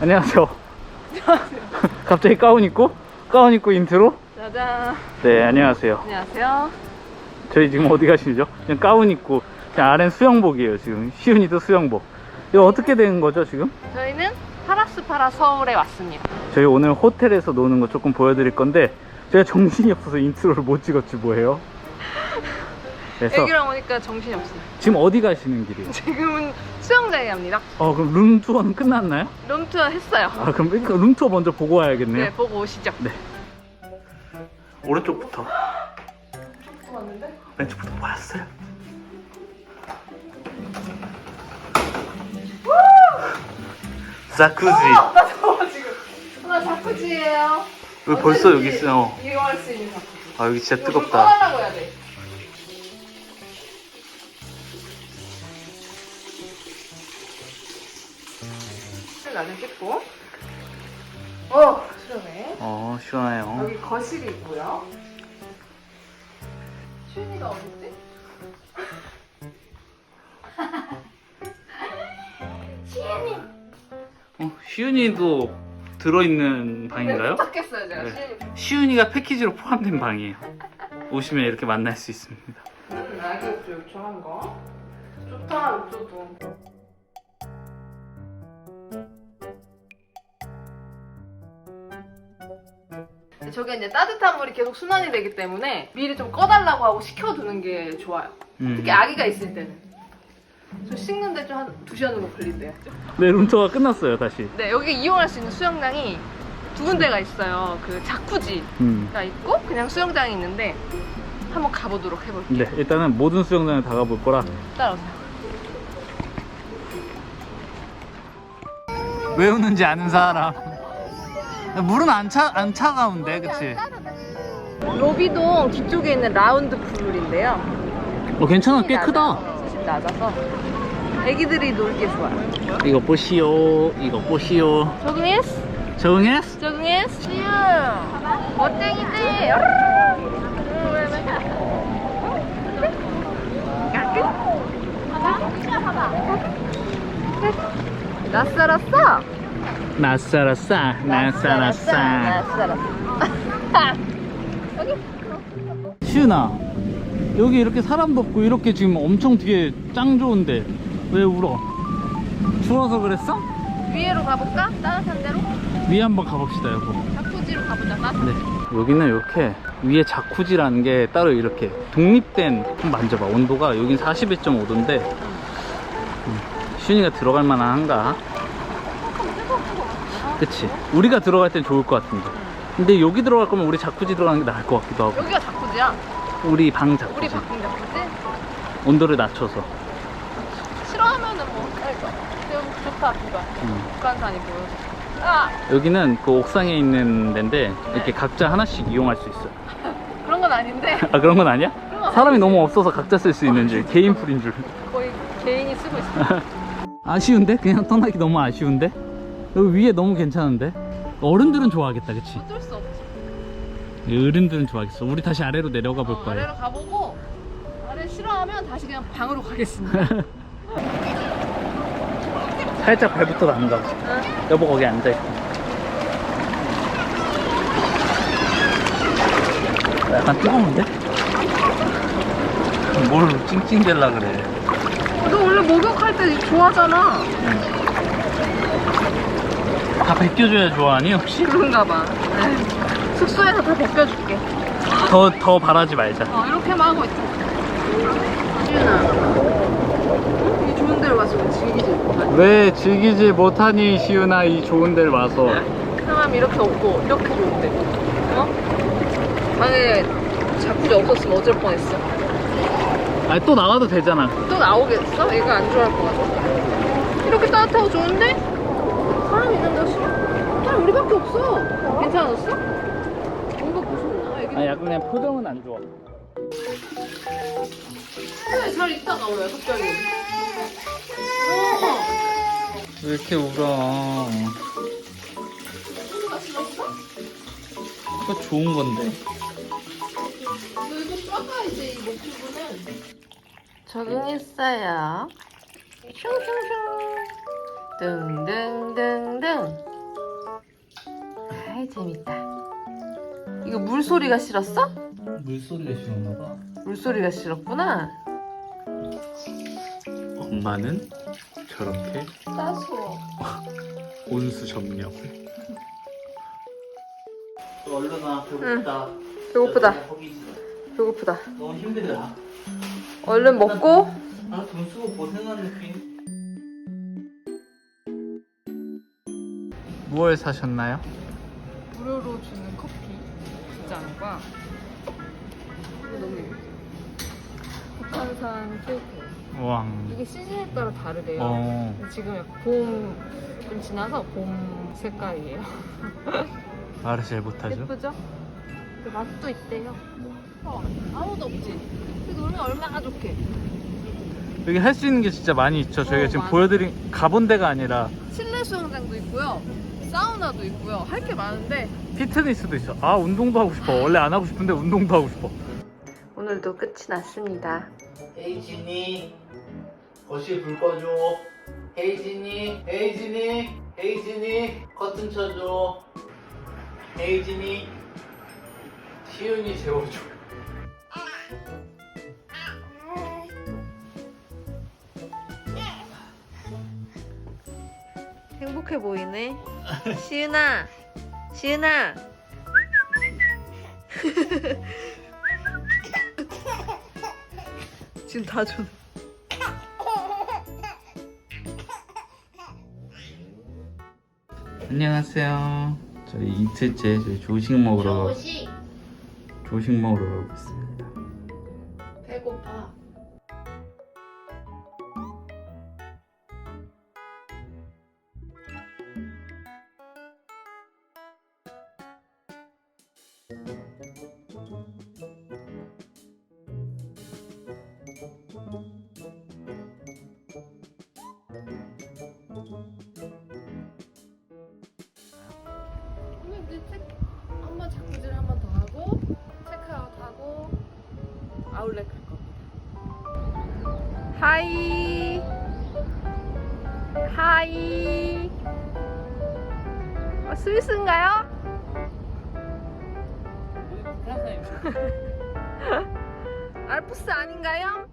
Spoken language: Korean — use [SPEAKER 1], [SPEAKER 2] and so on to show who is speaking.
[SPEAKER 1] 안녕하세요. 갑자기 가운 입고? 가운 입고 인트로?
[SPEAKER 2] 짜잔.
[SPEAKER 1] 네, 안녕하세요.
[SPEAKER 2] 안녕하세요.
[SPEAKER 1] 저희 지금 어디 가시죠? 그냥 가운 입고, 그냥 아래는 수영복이에요, 지금. 시윤이도 수영복. 이거 어떻게 된 거죠, 지금?
[SPEAKER 2] 저희는 파라스파라 서울에 왔습니다.
[SPEAKER 1] 저희 오늘 호텔에서 노는 거 조금 보여드릴 건데, 제가 정신이 없어서 인트로를 못 찍었지, 뭐예요? 그래서
[SPEAKER 2] 애기랑 오니까 정신이 없어요.
[SPEAKER 1] 지금 어디 가시는 길이에요?
[SPEAKER 2] 지금은 수영장에 갑니다.
[SPEAKER 1] 어, 그럼 룸투어는 끝났나요?
[SPEAKER 2] 룸투어 했어요.
[SPEAKER 1] 아, 그럼 일단 룸투어 먼저 보고 와야겠네요.
[SPEAKER 2] 네, 보고 오시죠.
[SPEAKER 1] 네. 오른쪽부터.
[SPEAKER 2] 왔는데?
[SPEAKER 1] 왼쪽부터 보였어요. 자쿠지.
[SPEAKER 2] 나 더워 지금. 나 자쿠지예요.
[SPEAKER 1] 왜 벌써 여기 있어요?
[SPEAKER 2] 이용할 수 있는 자쿠지.
[SPEAKER 1] 아 여기 진짜
[SPEAKER 2] 이거
[SPEAKER 1] 뜨겁다.
[SPEAKER 2] 꺼달라고 해야 돼. 나중에 찍고. 어, 시원해.
[SPEAKER 1] 어 시원해요.
[SPEAKER 2] 여기 거실이 있고요. 슈니가 어딨지?
[SPEAKER 1] 어, 시윤이도 들어있는 방인가요?
[SPEAKER 2] 네, 부탁했어요 제가
[SPEAKER 1] 네.
[SPEAKER 2] 슈니.
[SPEAKER 1] 시윤이가 패키지로 포함된 방이에요. 오시면 이렇게 만날 수 있습니다.
[SPEAKER 2] 음, 옷 요청한 거. 좋다, 옷도. 저게 이제 따뜻한 물이 계속 순환이 되기 때문에 미리 좀 꺼달라고 하고 식혀두는 게 좋아요.
[SPEAKER 1] 음.
[SPEAKER 2] 특히 아기가 있을 때는. 저 씻는데 좀 한 2시간 정도 걸린대요.
[SPEAKER 1] 네 룸투어가 끝났어요 다시.
[SPEAKER 2] 네, 여기 이용할 수 있는 수영장이 두 군데가 있어요. 그 자쿠지가
[SPEAKER 1] 음.
[SPEAKER 2] 있고 그냥 수영장이 있는데 한번 가보도록 해볼게요.
[SPEAKER 1] 네 일단은 모든 수영장에 다 가볼 거라.
[SPEAKER 2] 따라오세요.
[SPEAKER 1] 왜 우는지 아는 사람. 물은 안, 차, 안 차가운데 그치?
[SPEAKER 2] 로비동 뒤쪽에 있는 라운드 풀인데요.
[SPEAKER 1] 어 괜찮아 꽤 크다.
[SPEAKER 2] 수심 낮아서 애기들이 놀기 좋아요.
[SPEAKER 1] 이거 보시오 이거 보시오.
[SPEAKER 2] 적응했어?
[SPEAKER 1] 적응했어?
[SPEAKER 2] 적응했어? 시유 멋쟁이지? 낯설었어?
[SPEAKER 1] 낯설었어 낯설었어. 시은아 여기 이렇게 사람도 없고 이렇게 지금 엄청 뒤에 짱 좋은데 왜 울어? 추워서 그랬어?
[SPEAKER 2] 위에로 가볼까? 따뜻한 데로?
[SPEAKER 1] 위에 한번 가봅시다 여보
[SPEAKER 2] 자쿠지로 가보자. 따뜻한
[SPEAKER 1] 네 여기는 이렇게 위에 자쿠지라는 게 따로 이렇게 독립된 한번 만져봐 온도가 여긴 41.5도인데 음, 시은이가 들어갈 만한가? 그치 우리가 들어갈 땐 좋을 것 같은데 근데 여기 들어갈 거면 우리 자쿠지 들어가는 게 나을 것 같기도 하고
[SPEAKER 2] 여기가 자쿠지야.
[SPEAKER 1] 우리 방 자쿠지
[SPEAKER 2] 우리 바꾼 자쿠지?
[SPEAKER 1] 온도를 낮춰서
[SPEAKER 2] 싫어하면은 뭐 그러니까 좀 좋다 부가
[SPEAKER 1] 음.
[SPEAKER 2] 북한산이 보여서 아
[SPEAKER 1] 여기는 그 옥상에 있는 데인데 이렇게 각자 하나씩 이용할 수 있어요.
[SPEAKER 2] 그런 건 아닌데
[SPEAKER 1] 아 그런 건 아니야?
[SPEAKER 2] 그런 건
[SPEAKER 1] 사람이 너무 없어서 각자 쓸 수 있는 줄 개인 풀인 줄.
[SPEAKER 2] 거의 개인이 쓰고 있어
[SPEAKER 1] 아쉬운데? 그냥 떠나기 너무 아쉬운데? 여기 위에 너무 괜찮은데? 어른들은 좋아하겠다, 그치?
[SPEAKER 2] 어쩔 수 없지
[SPEAKER 1] 어른들은 좋아하겠어. 우리 다시 아래로 내려가 볼
[SPEAKER 2] 어,
[SPEAKER 1] 거예요.
[SPEAKER 2] 아래로 가보고 아래 싫어하면 다시 그냥 방으로 가겠습니다
[SPEAKER 1] 살짝 발부터 담가.
[SPEAKER 2] 응.
[SPEAKER 1] 여보 거기 앉아 있어. 약간 뜨거운데? 뭘 찡찡댈라 그래.
[SPEAKER 2] 너 원래 목욕할 때 좋아하잖아
[SPEAKER 1] 다 벗겨줘야 좋아하니 혹시?
[SPEAKER 2] 그런가 봐 에휴, 숙소에서 다 벗겨줄게
[SPEAKER 1] 더, 더 바라지 말자.
[SPEAKER 2] 어 이렇게만 하고 있어 지윤아 이 좋은 데로 가서 즐기지 못하니
[SPEAKER 1] 왜 즐기지 못하니 시윤아 이 좋은 데를 와서
[SPEAKER 2] 사람이 이렇게 없고 이렇게 좋은 데 어? 방에 자쿠지 없었으면 어쩔 뻔했어
[SPEAKER 1] 아니 또 나와도 되잖아
[SPEAKER 2] 또 나오겠어? 얘가 안 좋아할 것 같아 이렇게 따뜻하고 좋은데? 사람 있는데 싫어? 사람 우리밖에 없어 괜찮았어? 뭔가 무섭나? 애기
[SPEAKER 1] 아니 약간 그냥 표정은 안 좋아
[SPEAKER 2] 네, 잘 있다가 왜 갑자기
[SPEAKER 1] 어왜 이렇게 울어? 그거 좋은 건데
[SPEAKER 2] 너 이거 쫙가 이제 이 목줄부는 적응했어요 슝슝슝 등등등등. 아이 재밌다. 이거 물소리가 싫었어?
[SPEAKER 1] 물소리가 싫었나봐.
[SPEAKER 2] 물소리가 싫었구나.
[SPEAKER 1] 엄마는 저렇게
[SPEAKER 2] 따스워.
[SPEAKER 1] 온수 점령. 얼른 와 배고프다.
[SPEAKER 2] 배고프다. 배고프다.
[SPEAKER 1] 너무 힘들다.
[SPEAKER 2] 얼른 먹고
[SPEAKER 1] 아 돈 쓰고 고생한 느낌. 무얼 사셨나요?
[SPEAKER 2] 무료로 주는 커피 두 잔과 이거 너무 예뻐. 북한산 케이크.
[SPEAKER 1] 왕.
[SPEAKER 2] 이게 시즌에 따라 다르대요.
[SPEAKER 1] 어.
[SPEAKER 2] 근데 지금 약간 봄 좀 지나서 봄 색깔이에요.
[SPEAKER 1] 말을 잘 못하죠.
[SPEAKER 2] 예쁘죠? 그 맛도 있대요. 어, 아무도 없지. 그 놀면 얼마나 좋게.
[SPEAKER 1] 여기 할 수 있는 게 진짜 많이 있죠. 저희가
[SPEAKER 2] 어,
[SPEAKER 1] 지금
[SPEAKER 2] 많아.
[SPEAKER 1] 보여드린 가본 데가 아니라
[SPEAKER 2] 실내 수영장도 있고요. 사우나도 있고요. 할 게 많은데
[SPEAKER 1] 피트니스도 있어. 아 운동도 하고 싶어. 원래 안 하고 싶은데 운동도 하고 싶어.
[SPEAKER 2] 오늘도 끝이 났습니다.
[SPEAKER 1] 헤이진이 거실 불 꺼줘. 헤이진이 헤이진이 헤이진이 커튼 쳐줘. 헤이진이 시윤이 재워줘.
[SPEAKER 2] 행복해 보이네. 시은아, 시은아. 지금 다 줘.
[SPEAKER 1] 안녕하세요. 저희 이틀째 저희 조식 먹으러
[SPEAKER 2] 조식.
[SPEAKER 1] 조식 먹으러 가고 있습니다.
[SPEAKER 2] 배고파. 오늘 이제 책 한번 자꾸질 한 번 더 하고 체크아웃 하고 아울렛 갈 겁니다. 하이. 하이. 어, 스위스인가요? 알프스 아닌가요?